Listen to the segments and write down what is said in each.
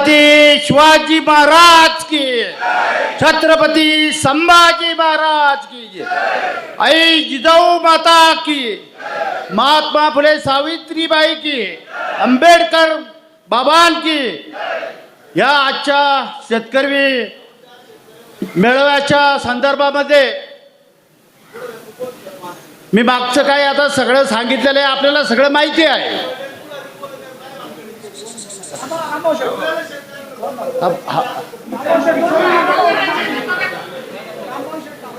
छत्रपती शिवाजी महाराज की छत्रपती संभाजी महाराज की आई जिजाऊ माता की महात्मा फुले सावित्रीबाई की आंबेडकर बाबांकी या आजच्या शेतकरी मेळाव्याच्या संदर्भामध्ये मी मागचं काय आता सगळं सांगितलेलं आहे आपल्याला सगळं माहिती आहे.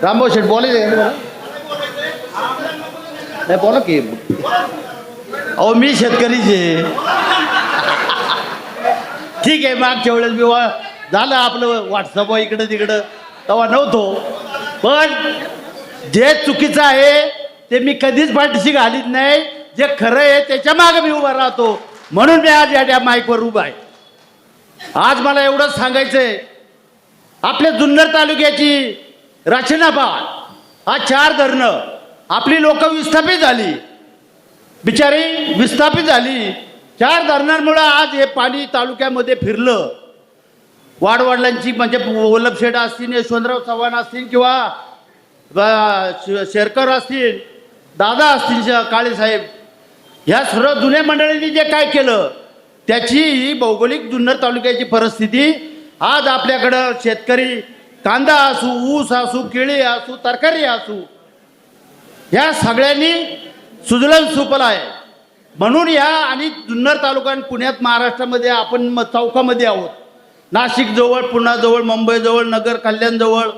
रामभाऊ शेठ बोलायचं नाही बोला की. अहो मी शेतकरीचे. आहे ठीक आहे मागच्या वेळेस मी वा- झालं आपलं व्हॉट्सअप इकडं तिकडं. तेव्हा नव्हतो. पण जे चुकीचं आहे ते मी कधीच पाठीशी घालीत नाही. जे खरं आहे त्याच्यामागे मी उभा राहतो. म्हणून मी आज या माईकवर उभा आहे. आज मला एवढंच सांगायचंय. आपल्या जुन्नर तालुक्याची रचना आज चार धरणं. आपली लोक विस्थापित झाली. बिचारी विस्थापित झाली. चार धरणांमुळं आज हे पाणी तालुक्यामध्ये फिरलं. वाडवडिलांची म्हणजे वल्लभशेठ असतील यशवंतराव चव्हाण असतील किंवा शेरकर असतील दादा असतील काळेसाहेब. ह्या सर्व जुन्या मंडळींनी जे काय केलं त्याची ही भौगोलिक जुन्नर तालुक्याची परिस्थिती आज आपल्याकडं शेतकरी कांदा असू ऊस असू केळी असू तरकारी असू ह्या सगळ्यांनी सुजलन सुफल आहे. म्हणून या आणि जुन्नर तालुका आणि पुण्यात महाराष्ट्रामध्ये आपण चौकामध्ये आहोत. नाशिक जवळ मुंबईजवळ नगर कल्याणजवळ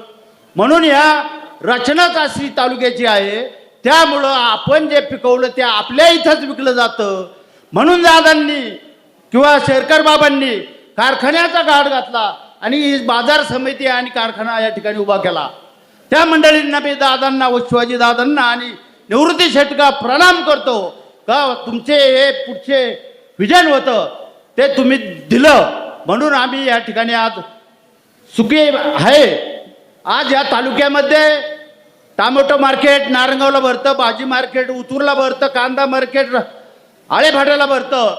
म्हणून या रचनाच अशी तालुक्याची आहे. त्यामुळं आपण जे पिकवलं ते आपल्या इथंच विकलं जातं. म्हणून दादांनी किंवा शेरकर बाबांनी कारखान्याचा गाठ घातला आणि ही बाजार समिती आणि कारखाना या ठिकाणी उभा केला. त्या मंडळींना मी दादांना व शिवाजी दादांना आणि निवृत्ती शेटका प्रणाम करतो. का तुमचे हे पुढचे विजन होतं ते तुम्ही दिलं. म्हणून आम्ही या ठिकाणी आज सुखी आहे. आज या तालुक्यामध्ये टामॅटो मार्केट नारंगावला भरतं भाजी मार्केट उतूरला भरतं कांदा मार्केट आळेफाट्याला भरतं.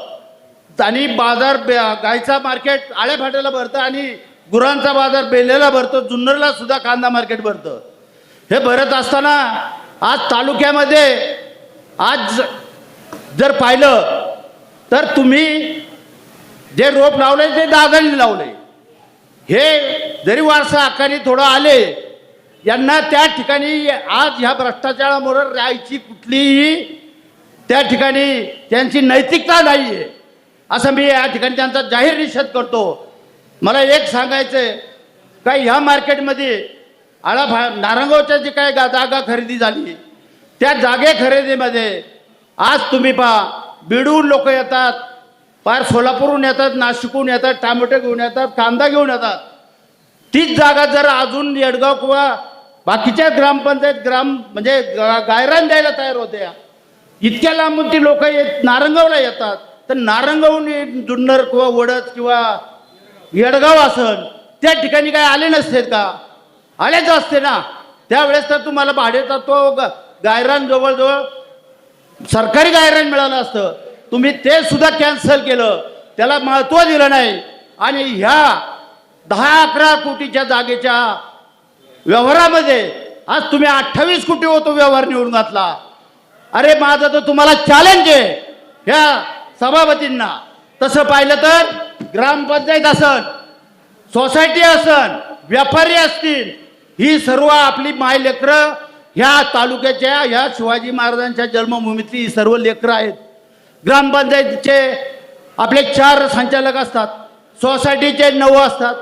आणि बाजार गायचा मार्केट आळेफाट्याला भरतं आणि गुरांचा बाजार बेलेला भरतो जुन्नरला सुद्धा कांदा मार्केट भरतं. हे भरत असताना आज तालुक्यामध्ये आज जर पाहिलं तर तुम्ही जे रोप लावले ते दादांनी लावले. हे जरी वारसा हक्काने थोडं आले यांना त्या ठिकाणी आज ह्या भ्रष्टाचारामुळे राहायची कुठलीही त्या ठिकाणी त्यांची नैतिकता नाही आहे असं मी या ठिकाणी त्यांचा जाहीर निषेध करतो. मला एक सांगायचं आहे का ह्या मार्केटमध्ये आळा भा नारंगावच्या जी काय गा- जागा खरेदी झाली त्या जागे खरेदीमध्ये आज तुम्ही पहा बिडून लोक येतात पार सोलापूरहून येतात नाशिकहून येतात टामॅटो घेऊन येतात कांदा घेऊन येतात. तीच जागा जर अजून येडगाव किंवा बाकीच्या ग्रामपंचायत ग्राम म्हणजे गायरान द्यायला तयार होत्या इतक्या लांबून ती लोक येत नारंगावला येतात. तर नारंगावून जुन्नर किंवा वडद किंवा येडगाव असन त्या ठिकाणी काय आले नसतेत का? आलेच असते ना. त्यावेळेस तर तुम्हाला भाडेचा तो ग- गायरान जवळजवळ सरकारी गायरान मिळालं असतं. तुम्ही ते सुद्धा कॅन्सल केलं. त्याला महत्त्व दिलं नाही. आणि ह्या दहा अकरा कोटीच्या जागेच्या व्यवहारामध्ये. आज तुम्ही अठ्ठावीस कोटी होतो व्यवहार निवडून घातला. अरे माझं तर तुम्हाला चॅलेंज आहे. ह्या सभापतींना. तसं पाहिलं तर ग्रामपंचायत असन सोसायटी असन व्यापारी असतील ही सर्व आपली माय लेकरं ह्या तालुक्याच्या ह्या शिवाजी महाराजांच्या जन्मभूमीतली ही सर्व लेकरं आहेत. ग्रामपंचायतीचे आपले चार संचालक असतात सोसायटीचे नऊ असतात.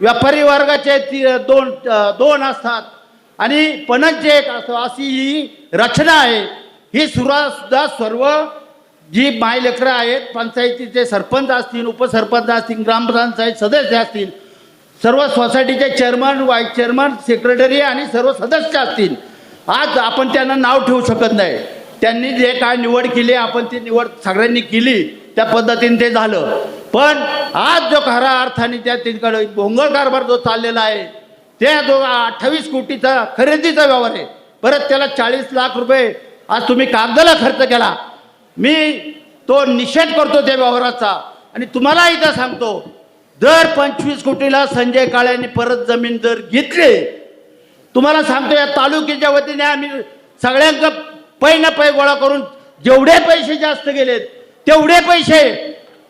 व्यापारी वर्गाचे ती दोन दोन असतात. आणि पणनचे एक असतो अशी ही रचना आहे. ही सुरा सुद्धा सर्व जी माय लेकरं आहेत पंचायतीचे सरपंच असतील उपसरपंच असतील ग्रामपंचायत सदस्य असतील सर्व सोसायटीचे चेअरमन वाईस चेअरमन सेक्रेटरी आणि सर्व सदस्य असतील. आज आपण त्यांना नाव ठेवू शकत नाही. त्यांनी जे काय निवड केली आपण ती निवड सगळ्यांनी केली त्या पद्धतीने ते झालं. पण आज जो खरा अर्थाने त्या तिकडे भोंगळ कारभार जो चाललेला आहे त्या जो अठ्ठावीस कोटीचा खरेदीचा व्यवहार आहे परत त्याला चाळीस लाख रुपये आज तुम्ही कागदाला खर्च केला. मी तो निषेध करतो त्या व्यवहाराचा. आणि तुम्हाला इथं सांगतो जर पंचवीस कोटीला संजय काळ्यांनी परत जमीन जर घेतली तुम्हाला सांगतो या तालुक्याच्या वतीने आम्ही सगळ्यांचं पै न पै गोळा करून जेवढे पैसे जास्त गेलेत तेवढे पैसे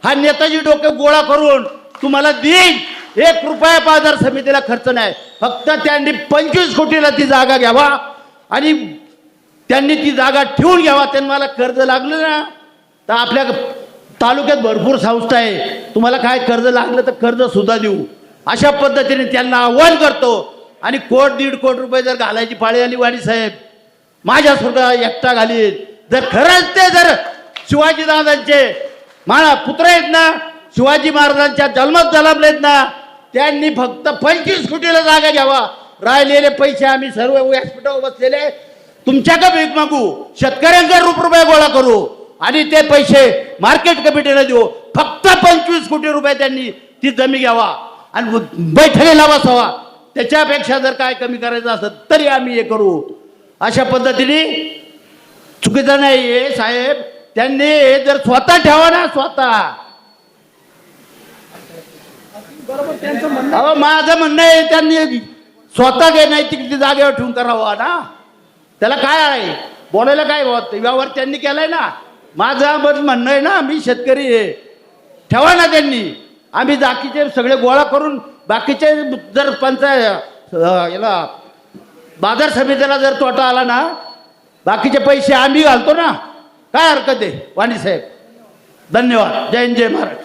हा नेताजी डोके गोळा करून तुम्हाला देईन. एक रुपया बाजार समितीला खर्च नाही. फक्त त्यांनी पंचवीस कोटीला ती जागा घ्यावा आणि त्यांनी ती जागा ठेवून घ्यावा. त्यांना मला कर्ज लागलं ना तर आपल्या तालुक्यात भरपूर संस्था आहे. तुम्हाला काय कर्ज लागलं तर कर्ज सुद्धा देऊ. अशा पद्धतीने त्यांना आव्हान करतो. आणि कोट दीड कोट रुपये जर घालायची पाळी आली वाणी साहेब माझ्यासारखा एकटा घालीत जर खरंच ते जर शिवाजीदादांचे माझा पुत्र आहेत ना शिवाजी महाराजांच्या जन्मात जलमलेत ना त्यांनी फक्त पंचवीस कोटीला जागा घ्यावा. राहिलेले पैसे आम्ही सर्व व्यासपीठावर बसलेले तुमच्या का भीक मागू शेतकऱ्यांचा रूप रुपये गोळा करू आणि ते पैसे मार्केट कमिटीला देऊ. फक्त पंचवीस कोटी रुपये त्यांनी ती जमीन घ्यावा आणि बैठकीला बसावा त्याच्यापेक्षा जर काय कमी करायचं असत तरी आम्ही हे करू. अशा पद्धतीने चुकीचं नाही आहे साहेब. त्यांनी हे जर स्वतः ठेवा ना स्वतः. अहो माझं म्हणणं आहे त्यांनी स्वतः घे नाही तिकडे जागेवर ठेवून करावा ना त्याला काय आहे? बोलायला काय व्यवहार त्यांनी केलाय ना. माझं म्हणणं आहे ना मी शेतकरी आहे. ठेवा ना त्यांनी. आम्ही बाकीचे सगळे गोळा करून बाकीचे जर पंचायत याला बाजार समितीला जर तोटा आला ना बाकीचे पैसे आम्ही घालतो ना. काय हरकत आहे? वाणी साहेब. धन्यवाद. जय हिंद जय महाराज